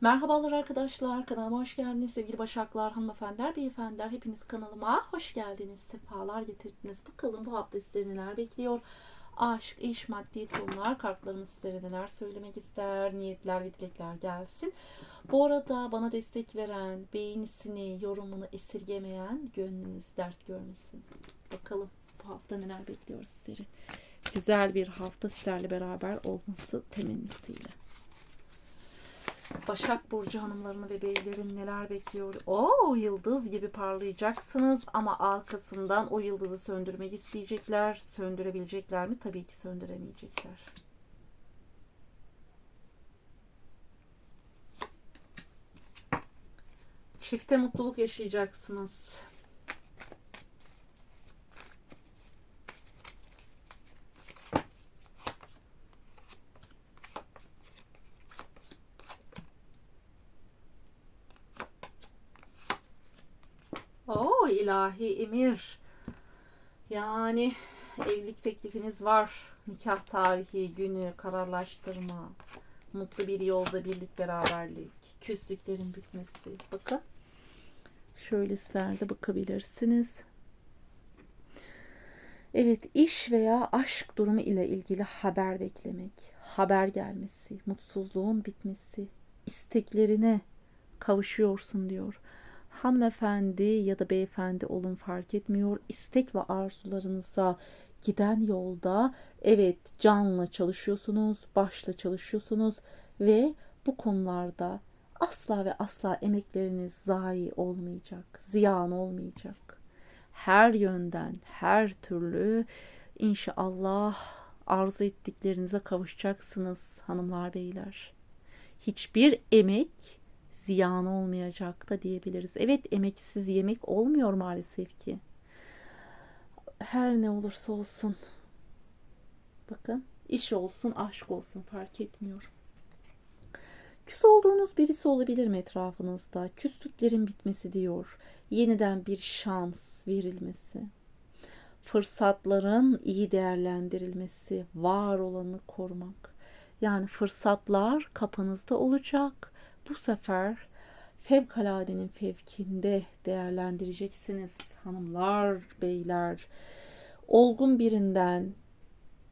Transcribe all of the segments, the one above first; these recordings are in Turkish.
Merhabalar arkadaşlar, kanalıma hoş geldiniz sevgili başaklar, hanımefendiler, beyefendiler. Hepiniz kanalıma hoş geldiniz, sefalar getirdiniz. Bakalım bu hafta sizleri neler bekliyor? Aşk, iş, maddi konular, kartlarımız sizlere neler söylemek ister, niyetler ve dilekler gelsin. Bu arada bana destek veren, beğenisini, yorumunu esirgemeyen gönlünüz dert görmesin. Bakalım bu hafta neler bekliyor sizleri. Güzel bir hafta sizlerle beraber olması temennisiyle. Başak Burcu hanımlarını ve beylerin neler bekliyor? Oo yıldız gibi parlayacaksınız ama arkasından o yıldızı söndürmek isteyecekler. Söndürebilecekler mi? Tabii ki söndüremeyecekler. Çifte mutluluk yaşayacaksınız. Oo ilahi emir. Yani evlilik teklifiniz var. Nikah tarihi, günü, kararlaştırma. Mutlu bir yolda birlik, beraberlik. Küslüklerin bitmesi. Bakın. Şöyle sizler bakabilirsiniz. Evet, iş veya aşk durumu ile ilgili haber beklemek, haber gelmesi, mutsuzluğun bitmesi, isteklerine kavuşuyorsun diyor hanımefendi ya da beyefendi olun fark etmiyor. İstek ve arzularınıza giden yolda evet canla çalışıyorsunuz, başla çalışıyorsunuz ve bu konularda asla ve asla emekleriniz zayi olmayacak, ziyan olmayacak. Her yönden, her türlü inşallah arzu ettiklerinize kavuşacaksınız hanımlar beyler. Hiçbir emek ziyan olmayacak da diyebiliriz. Evet emeksiz yemek olmuyor maalesef ki. Her ne olursa olsun. Bakın iş olsun aşk olsun fark etmiyor. Küs olduğunuz birisi olabilir mi etrafınızda? Küslüklerin bitmesi diyor. Yeniden bir şans verilmesi. Fırsatların iyi değerlendirilmesi, var olanı korumak. Yani fırsatlar kapınızda olacak bu sefer fevkaladenin fevkinde değerlendireceksiniz hanımlar, beyler. Olgun birinden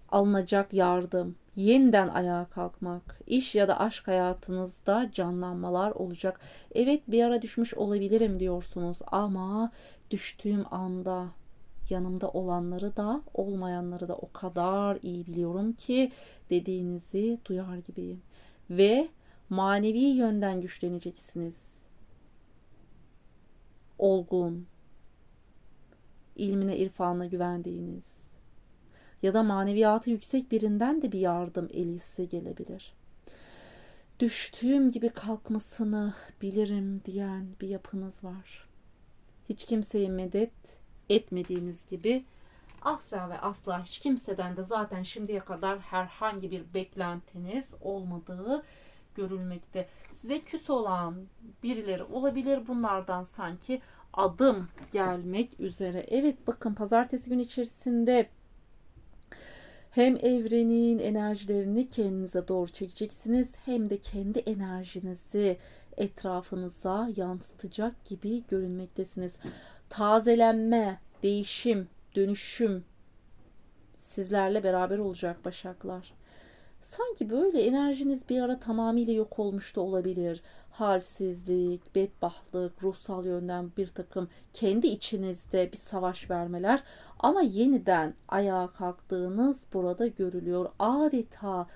alınacak yardım, yeniden ayağa kalkmak, iş ya da aşk hayatınızda canlanmalar olacak. Evet bir ara düşmüş olabilirim diyorsunuz ama düştüğüm anda yanımda olanları da olmayanları da o kadar iyi biliyorum ki dediğinizi duyar gibiyim. Ve manevi yönden güçleneceksiniz. Olgun, ilmine, irfanına güvendiğiniz ya da maneviyatı yüksek birinden de bir yardım eli size gelebilir. Düştüğüm gibi kalkmasını bilirim diyen bir yapınız var. Hiç kimseye medet etmediğiniz gibi asla ve asla hiç kimseden de zaten şimdiye kadar herhangi bir beklentiniz olmadığı görülmekte. Size küs olan birileri olabilir. Bunlardan sanki adım gelmek üzere. Evet bakın pazartesi gün içerisinde hem evrenin enerjilerini kendinize doğru çekeceksiniz hem de kendi enerjinizi etrafınıza yansıtacak gibi görünmektesiniz. Tazelenme, değişim, dönüşüm sizlerle beraber olacak başaklar. Sanki böyle enerjiniz bir ara tamamıyla yok olmuş da olabilir. Halsizlik, bedbahtlık, ruhsal yönden bir takım kendi içinizde bir savaş vermeler ama yeniden ayağa kalktığınız burada görülüyor. Adeta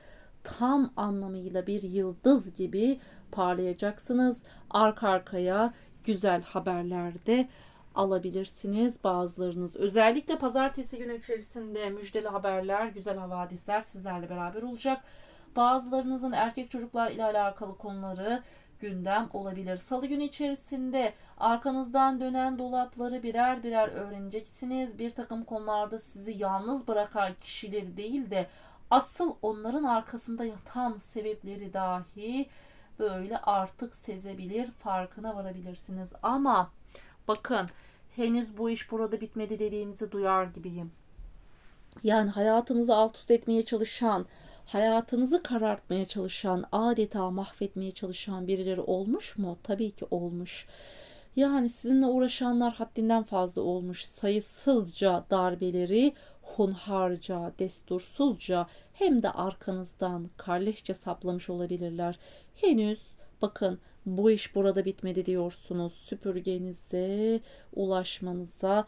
tam anlamıyla bir yıldız gibi parlayacaksınız. Arka arkaya güzel haberlerde alabilirsiniz bazılarınız. Özellikle pazartesi günü içerisinde müjdeli haberler, güzel havadisler sizlerle beraber olacak. Bazılarınızın erkek çocuklar ile alakalı konuları gündem olabilir. Salı günü içerisinde arkanızdan dönen dolapları birer birer öğreneceksiniz. Bir takım konularda sizi yalnız bırakan kişileri değil de asıl onların arkasında yatan sebepleri dahi böyle artık sezebilir, farkına varabilirsiniz. Ama bakın henüz bu iş burada bitmedi dediğinizi duyar gibiyim. Yani hayatınızı alt üst etmeye çalışan, hayatınızı karartmaya çalışan, adeta mahvetmeye çalışan birileri olmuş mu? Tabii ki olmuş. Yani sizinle uğraşanlar haddinden fazla olmuş. Sayısızca darbeleri hunharca, destursuzca hem de arkanızdan karleşçe saplamış olabilirler. Henüz bakın bu iş burada bitmedi diyorsunuz. Süpürgenize ulaşmanıza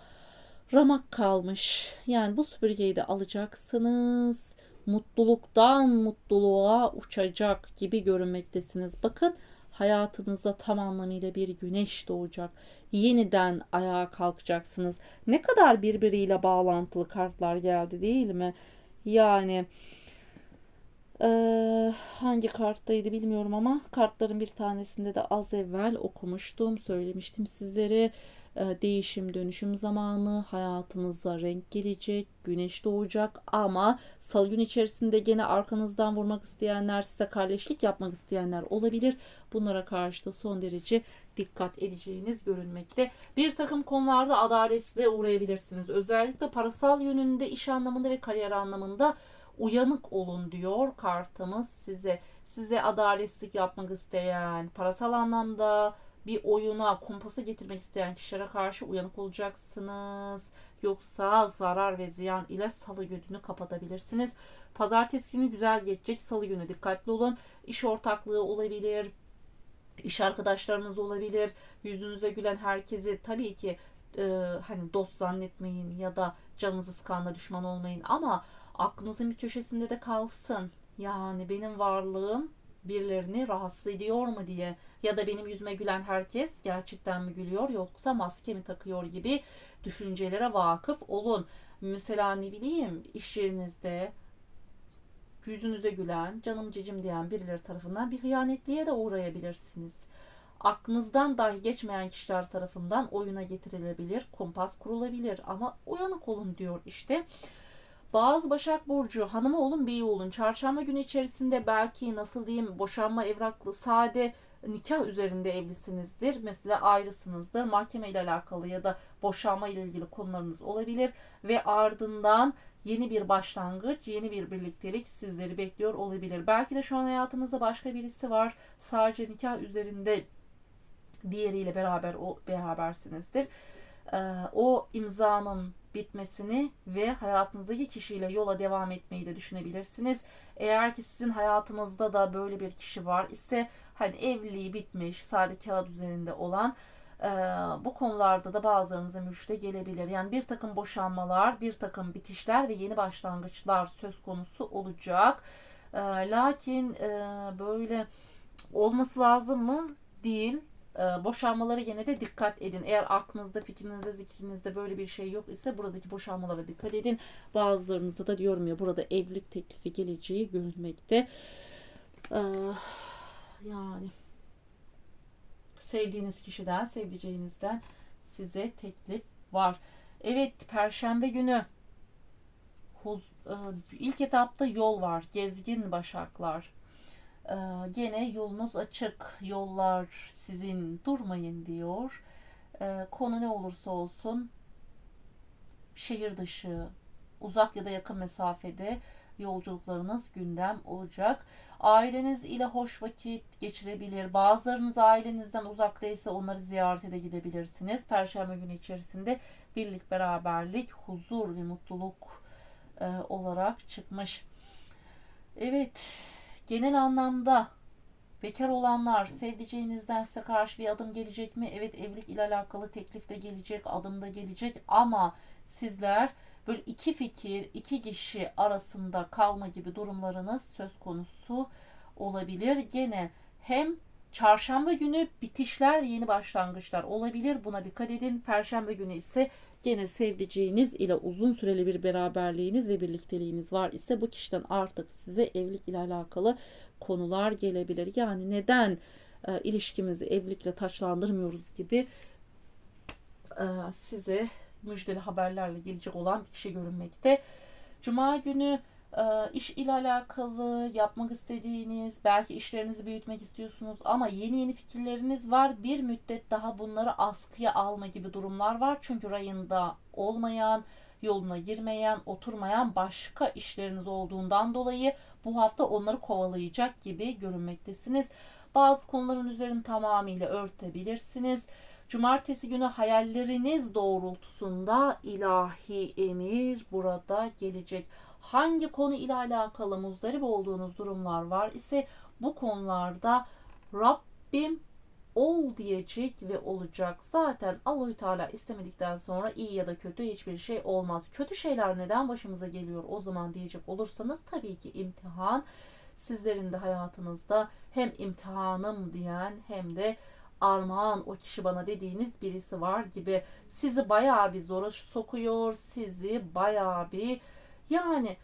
ramak kalmış. Yani bu süpürgeyi de alacaksınız. Mutluluktan mutluluğa uçacak gibi görünmektesiniz. Bakın hayatınıza tam anlamıyla bir güneş doğacak. Yeniden ayağa kalkacaksınız. Ne kadar birbiriyle bağlantılı kartlar geldi değil mi? Yani eee, hangi karttaydı bilmiyorum ama kartların bir tanesinde de az evvel okumuştum, söylemiştim sizlere. Eee, değişim dönüşüm zamanı, hayatınıza renk gelecek, güneş doğacak ama salı gün içerisinde gene arkanızdan vurmak isteyenler, size kardeşlik yapmak isteyenler olabilir. Bunlara karşı da son derece dikkat edeceğiniz görünmekte. Bir takım konularda adaletsizliğe uğrayabilirsiniz. Özellikle parasal yönünde, iş anlamında ve kariyer anlamında uyanık olun diyor kartımız size. Size adaletsizlik yapmak isteyen, parasal anlamda bir oyuna, kumpasa getirmek isteyen kişilere karşı uyanık olacaksınız. Yoksa zarar ve ziyan ile salı gününü kapatabilirsiniz. Pazartesi günü güzel geçecek. Salı günü dikkatli olun. İş ortaklığı olabilir. İş arkadaşlarınız olabilir. Yüzünüze gülen herkesi tabii ki e, hani dost zannetmeyin ya da canınızı sıkanla düşman olmayın ama aklınızın bir köşesinde de kalsın. Yani benim varlığım birilerini rahatsız ediyor mu diye ya da benim yüzüme gülen herkes gerçekten mi gülüyor yoksa maske mi takıyor gibi düşüncelere vakıf olun. Mesela ne bileyim iş yerinizde yüzünüze gülen, canım cicim diyen birileri tarafından bir hıyanetliğe de uğrayabilirsiniz. Aklınızdan dahi geçmeyen kişiler tarafından oyuna getirilebilir, kumpas kurulabilir ama uyanık olun diyor işte. Bazı Başak Burcu hanımı olun beyi olun çarşamba günü içerisinde belki nasıl diyeyim boşanma evraklı sade nikah üzerinde evlisinizdir. Mesela ayrısınızdır. Mahkeme ile alakalı ya da boşanma ile ilgili konularınız olabilir ve ardından yeni bir başlangıç, yeni bir birliktelik sizleri bekliyor olabilir. Belki de şu an hayatınızda başka birisi var. Sadece nikah üzerinde diğeriyle beraber o berabersinizdir. Ee, o imzanın bitmesini ve hayatınızdaki kişiyle yola devam etmeyi de düşünebilirsiniz. Eğer ki sizin hayatınızda da böyle bir kişi var ise hani evliliği bitmiş, sadece kağıt üzerinde olan e, bu konularda da bazılarınıza müjde gelebilir. Yani bir takım boşanmalar, bir takım bitişler ve yeni başlangıçlar söz konusu olacak. E, lakin e, böyle olması lazım mı? Değil. E, boşanmalara yine de dikkat edin. Eğer aklınızda, fikrinizde, zikrinizde böyle bir şey yok ise buradaki boşanmalara dikkat edin. Bazılarınıza da diyorum ya burada evlilik teklifi geleceği görülmekte. E, yani sevdiğiniz kişiden, sevdiceğinizden size teklif var. Evet, Perşembe günü huz, e, ilk etapta yol var. Gezgin başaklar. E, gene yolunuz açık. Yollar sizin. Durmayın diyor. E, konu ne olursa olsun şehir dışı, uzak ya da yakın mesafede yolculuklarınız gündem olacak. Aileniz ile hoş vakit geçirebilir. Bazılarınız ailenizden uzaktaysa onları ziyarete de gidebilirsiniz. Perşembe günü içerisinde birlik, beraberlik, huzur ve mutluluk e, olarak çıkmış. Evet, genel anlamda bekar olanlar sevdiceğinizden size karşı bir adım gelecek mi? Evet, evlilik ile alakalı teklif de gelecek, adım da gelecek ama sizler böyle iki fikir, iki kişi arasında kalma gibi durumlarınız söz konusu olabilir. Gene hem çarşamba günü bitişler yeni başlangıçlar olabilir. Buna dikkat edin. Perşembe günü ise gene sevdiceğiniz ile uzun süreli bir beraberliğiniz ve birlikteliğiniz var ise bu kişiden artık size evlilik ile alakalı konular gelebilir. Yani neden e, ilişkimizi evlilikle taçlandırmıyoruz gibi e, size müjdeli haberlerle gelecek olan bir kişi görünmekte. Cuma günü iş ile alakalı yapmak istediğiniz, belki işlerinizi büyütmek istiyorsunuz ama yeni yeni fikirleriniz var. Bir müddet daha bunları askıya alma gibi durumlar var. Çünkü rayında olmayan, yoluna girmeyen, oturmayan başka işleriniz olduğundan dolayı bu hafta onları kovalayacak gibi görünmektesiniz. Bazı konuların üzerini tamamıyla örtebilirsiniz. Cumartesi günü hayalleriniz doğrultusunda ilahi emir burada gelecek. Hangi konu ile alakalı muzdarip olduğunuz durumlar var ise bu konularda Rabbim ol diyecek ve olacak. Zaten Allahü Teala istemedikten sonra iyi ya da kötü hiçbir şey olmaz. Kötü şeyler neden başımıza geliyor o zaman diyecek olursanız tabii ki imtihan sizlerin de hayatınızda hem imtihanım diyen hem de armağan o kişi bana dediğiniz birisi var gibi sizi bayağı bir zora sokuyor, sizi bayağı bir yani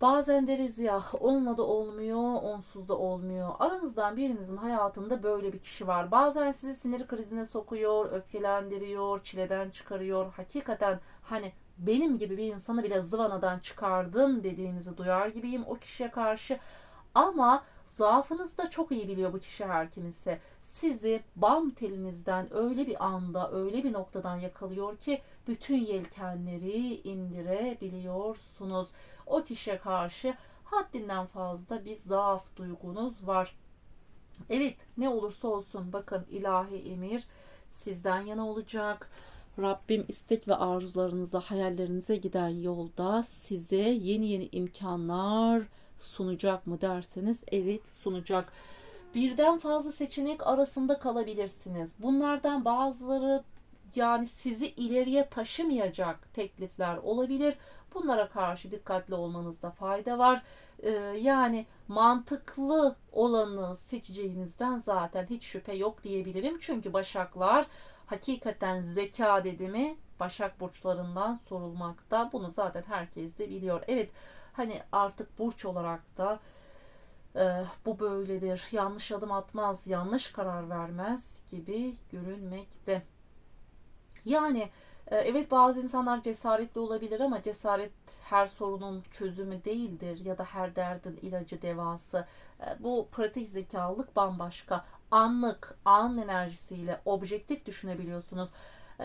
bazen deriz ya onunla da olmuyor, onsuz da olmuyor. Aranızdan birinizin hayatında böyle bir kişi var. Bazen sizi sinir krizine sokuyor, öfkelendiriyor, çileden çıkarıyor. Hakikaten hani benim gibi bir insanı bile zıvanadan çıkardın dediğinizi duyar gibiyim o kişiye karşı. Ama zaafınızı da çok iyi biliyor bu kişi her kimse. Sizi bam telinizden öyle bir anda, öyle bir noktadan yakalıyor ki bütün yelkenleri indirebiliyorsunuz. O kişiye karşı haddinden fazla bir zaaf duygunuz var. Evet ne olursa olsun bakın ilahi emir sizden yana olacak. Rabbim istek ve arzularınıza, hayallerinize giden yolda size yeni yeni imkanlar sunacak mı derseniz evet sunacak. Birden fazla seçenek arasında kalabilirsiniz. Bunlardan bazıları yani sizi ileriye taşımayacak teklifler olabilir. Bunlara karşı dikkatli olmanızda fayda var. Ee, yani mantıklı olanı seçeceğinizden zaten hiç şüphe yok diyebilirim. Çünkü başaklar hakikaten zeka dedi mi başak burçlarından sorulmakta. Bunu zaten herkes de biliyor. Evet hani artık burç olarak da e, bu böyledir. Yanlış adım atmaz, yanlış karar vermez gibi görünmekte. Yani e, evet bazı insanlar cesaretli olabilir ama cesaret her sorunun çözümü değildir ya da her derdin ilacı devası. E, bu pratik zekalılık bambaşka. Anlık, an enerjisiyle objektif düşünebiliyorsunuz.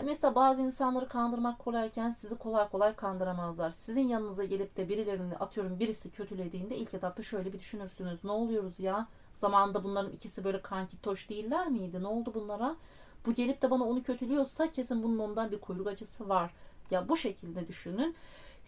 Mesela bazı insanları kandırmak kolayken sizi kolay kolay kandıramazlar. Sizin yanınıza gelip de birilerini atıyorum birisi kötülediğinde ilk etapta şöyle bir düşünürsünüz. Ne oluyoruz ya? Zamanında bunların ikisi böyle kanki toş değiller miydi? Ne oldu bunlara? Bu gelip de bana onu kötülüyorsa kesin bunun ondan bir kuyruk acısı var. Ya bu şekilde düşünün.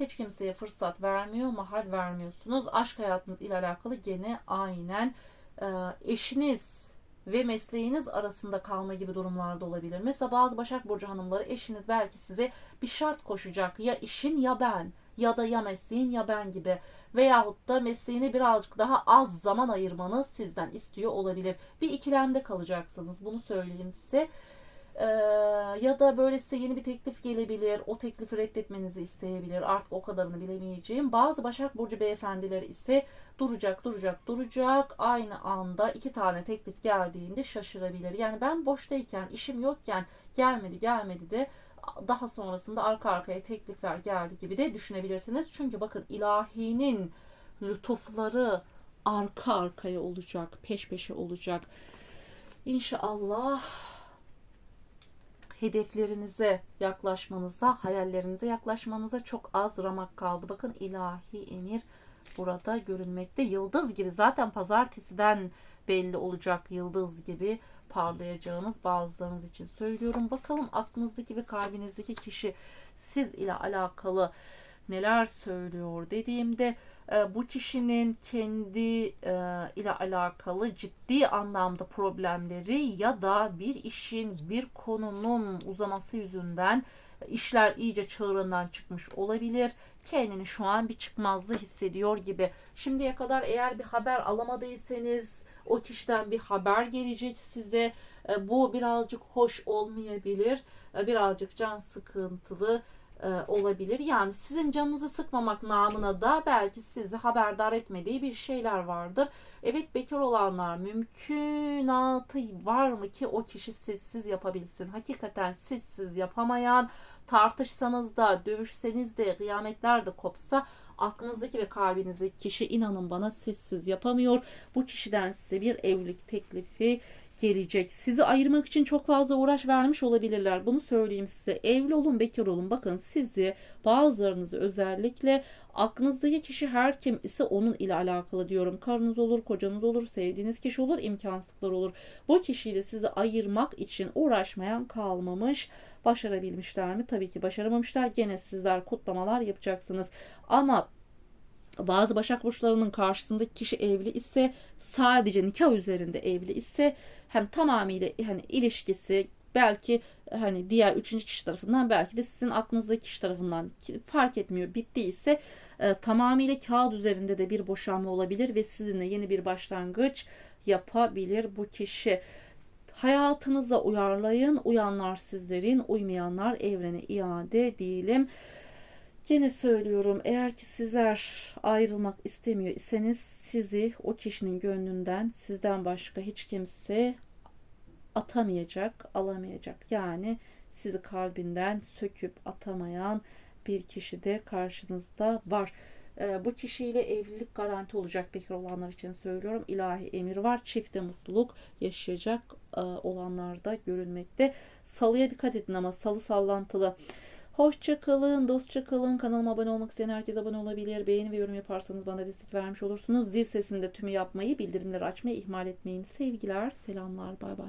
Hiç kimseye fırsat vermiyor, mahal vermiyorsunuz. Aşk hayatınız ile alakalı gene aynen e, eşiniz ve mesleğiniz arasında kalma gibi durumlarda olabilir. Mesela bazı Başak Burcu hanımları eşiniz belki size bir şart koşacak. Ya işin ya ben ya da ya mesleğin ya ben gibi. Veyahut da mesleğine birazcık daha az zaman ayırmanı sizden istiyor olabilir. Bir ikilemde kalacaksınız. Bunu söyleyeyim size. Ee, ya da böyle size yeni bir teklif gelebilir. O teklifi reddetmenizi isteyebilir. Artık o kadarını bilemeyeceğim. Bazı Başak Burcu beyefendileri ise duracak, duracak, duracak. Aynı anda iki tane teklif geldiğinde şaşırabilir. Yani ben boştayken, işim yokken gelmedi, gelmedi de daha sonrasında arka arkaya teklifler geldi gibi de düşünebilirsiniz. Çünkü bakın ilahinin lütufları arka arkaya olacak, peş peşe olacak. İnşallah hedeflerinize yaklaşmanıza, hayallerinize yaklaşmanıza çok az ramak kaldı. Bakın ilahi emir burada görünmekte. Yıldız gibi zaten pazartesiden belli olacak yıldız gibi parlayacağınız bazılarınız için söylüyorum. Bakalım aklınızdaki ve kalbinizdeki kişi siz ile alakalı neler söylüyor dediğimde bu kişinin kendi e, ile alakalı ciddi anlamda problemleri ya da bir işin bir konunun uzaması yüzünden işler iyice çığırından çıkmış olabilir. Kendini şu an bir çıkmazlığı hissediyor gibi. Şimdiye kadar eğer bir haber alamadıysanız o kişiden bir haber gelecek size. E, Bu birazcık hoş olmayabilir. E, Birazcık can sıkıntılı e, olabilir. Yani sizin canınızı sıkmamak namına da belki sizi haberdar etmediği bir şeyler vardır. Evet bekar olanlar mümkünatı var mı ki o kişi sessiz yapabilsin? Hakikaten sessiz yapamayan tartışsanız da dövüşseniz de kıyametler de kopsa aklınızdaki ve kalbinizdeki kişi inanın bana sessiz yapamıyor. Bu kişiden size bir evlilik teklifi gelecek. Sizi ayırmak için çok fazla uğraş vermiş olabilirler. Bunu söyleyeyim size. Evli olun, bekar olun. Bakın sizi bazılarınızı özellikle aklınızdaki kişi her kim ise onun ile alakalı diyorum. Karınız olur, kocanız olur, sevdiğiniz kişi olur, imkansızlıklar olur. Bu kişiyle sizi ayırmak için uğraşmayan kalmamış. Başarabilmişler mi? Tabii ki başaramamışlar. Gene sizler kutlamalar yapacaksınız. Ama bazı Başak Burçlarının karşısındaki kişi evli ise sadece nikah üzerinde evli ise hem tamamıyla hani ilişkisi belki hani diğer üçüncü kişi tarafından belki de sizin aklınızdaki kişi tarafından fark etmiyor bittiyse e, tamamıyla kağıt üzerinde de bir boşanma olabilir ve sizinle yeni bir başlangıç yapabilir bu kişi. Hayatınıza uyarlayın. Uyanlar sizlerin, uymayanlar evrene iade diyelim. Yine söylüyorum eğer ki sizler ayrılmak istemiyor iseniz sizi o kişinin gönlünden sizden başka hiç kimse atamayacak, alamayacak. Yani sizi kalbinden söküp atamayan bir kişi de karşınızda var. Ee, bu kişiyle evlilik garanti olacak bekar olanlar için söylüyorum. İlahi emir var. Çifte mutluluk yaşayacak e, olanlar da görülmekte. Salıya dikkat edin ama salı sallantılı. Hoşça kalın, dostça kalın. Kanalıma abone olmak isteyen herkes abone olabilir. Beğeni ve yorum yaparsanız bana destek vermiş olursunuz. Zil sesinde tümü yapmayı, bildirimleri açmayı ihmal etmeyin. Sevgiler, selamlar, bay bay.